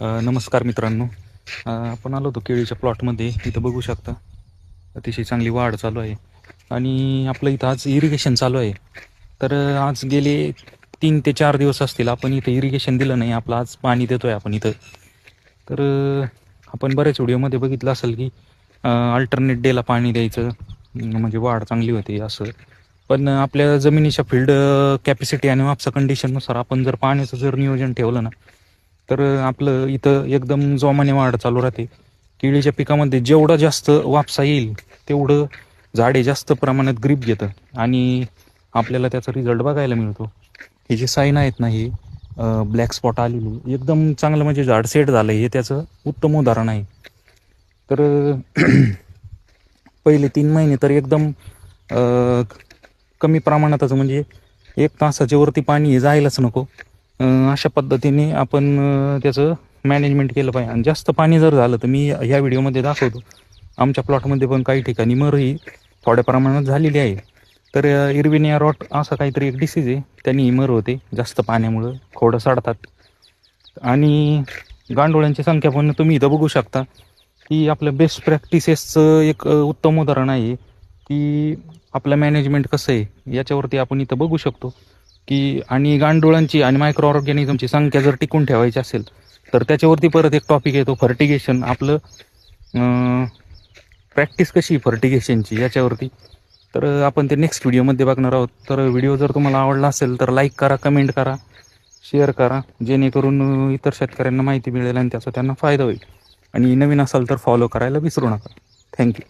नमस्कार मित्रांनो. आपण आलो होतो केळीच्या प्लॉटमध्ये इथं बघू शकता. अतिशय चांगली वाढ चालू आहे. आणि आपलं इथं आज इरिगेशन चालू आहे. तर आज गेले तीन ते चार दिवस असतील. आपण इथं इरिगेशन दिलं नाही. आपलं आज पाणी देतो आहे आपण इथं. तर आपण बऱ्याच व्हिडिओमध्ये बघितलं असेल की अल्टरनेट डेला पाणी द्यायचं. म्हणजे वाढ चांगली होते असं. पण आपल्या जमिनीच्या फील्ड कॅपॅसिटी आणि वापसा कंडिशननुसार आपण जर पाण्याचं जर नियोजन ठेवलं ना तर आपलं इथं एकदम जोमाने वाढ चालू राहते. केळीच्या पिकामध्ये जेवढं जास्त वापसा येईल तेवढं झाडे जास्त प्रमाणात ग्रीप घेतं. आणि आपल्याला त्याचा रिझल्ट बघायला मिळतो. हे जे साईन आहेत ना हे ब्लॅक स्पॉट आलेली एकदम चांगलं म्हणजे झाड सेट झालं हे त्याचं उत्तम उदाहरण आहे. तर पहिले तीन महिने तर एकदम कमी प्रमाणातच म्हणजे एक तासाच्या वरती पाणी हे जायलाच नको. अशा पद्धतीने आपण त्याचं मॅनेजमेंट केलं पाहिजे. आणि जास्त पाणी जर झालं तर मी ह्या व्हिडिओमध्ये दाखवतो. आमच्या प्लॉटमध्ये पण काही ठिकाणी मरही थोड्या प्रमाणात झालेली आहे. तर इरविनिया रॉट असा काहीतरी एक डिसीज आहे. त्यांनी मर होते. जास्त पाण्यामुळं खोडं सडतात. आणि गांडोळ्यांची संख्या पण तुम्ही इथं बघू शकता. की आपलं बेस्ट प्रॅक्टिसेसचं एक उत्तम उदाहरण आहे. की आपलं मॅनेजमेंट कसं आहे याच्यावरती आपण इथं बघू शकतो. की आणि गांडोळांची आणि मायक्रो ऑर्गॅनिझमची संख्या जर टिकून ठेवायची असेल तर त्याच्यावरती परत एक टॉपिक येतो फर्टिगेशन आपलं प्रॅक्टिस कशी फर्टिगेशनची याच्यावरती? तर आपण ते नेक्स्ट व्हिडिओमध्ये बघणार आहोत. तर व्हिडिओ जर तुम्हाला आवडला असेल तर लाईक करा कमेंट करा शेअर करा जेणेकरून इतर शेतकऱ्यांना माहिती मिळेल आणि त्याचा त्यांना फायदा होईल. आणि नवीन असाल तर फॉलो करायला विसरू नका. थँक्यू